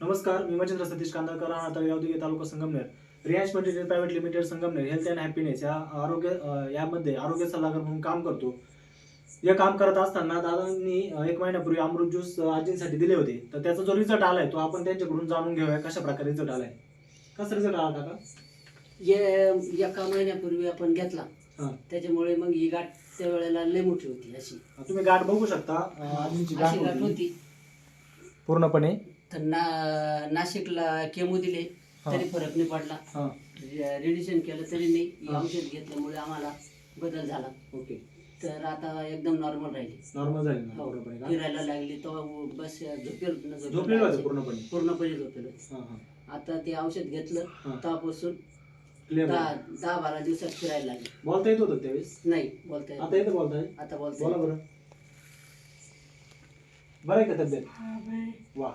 नमस्कार मी मच्छिंद्र सतीश कांदळकर राहणार Talegaon taluka Sangamner. Riyansh material private limited Sangamner health and happiness या आरोग्य यामध्ये आरोग्य सल्लागार म्हणून काम करतो. हे काम करत असताना दादांनी एक महिन्यापूर्वी अमृत ज्यूस आजींसाठी दिले होते. तर त्याचा जो रिझल्ट आलाय तो आपण त्यांच्याकडून जाणून घेऊया कशा प्रकारे रिझल्ट आलाय. कसा रिझल्ट आला काका? ये एका महिन्यापूर्वी आपण घेतला. त्याच्यामुळे मग ही गाठ त्या वेळेला लय मोठी होती अशी. तुम्ही गाठ बघू शकता. आजींची गाठ होती. पूर्णपणे. तर ना नाशिकला केमो दिले. तरी फरक नाही पडला. हा. रेडिएशन केलं तरी नाही ही. औषध घेतल्यामुळे आम्हाला बदल झाला. ओके. तर आता एकदम नॉर्मल राहिली. नॉर्मल झाले ना? हो. पूर्णपणे का? फिरायला लागली तो बस झोपेल झोपलेलं होतं पूर्णपणे? पूर्णपणे झोपेल हा हा. आता ते औषध घेतलं हा. तेव्हापासून क्लिअर दहा दहा बारा दिवसात फिरायला लागली. बोलता येत होतं त्यावेळेस? नाही बोलता येत आता येतं बोलताय आता बोलता बोला येत. बरं. बरं आहे का तब्येत? वा.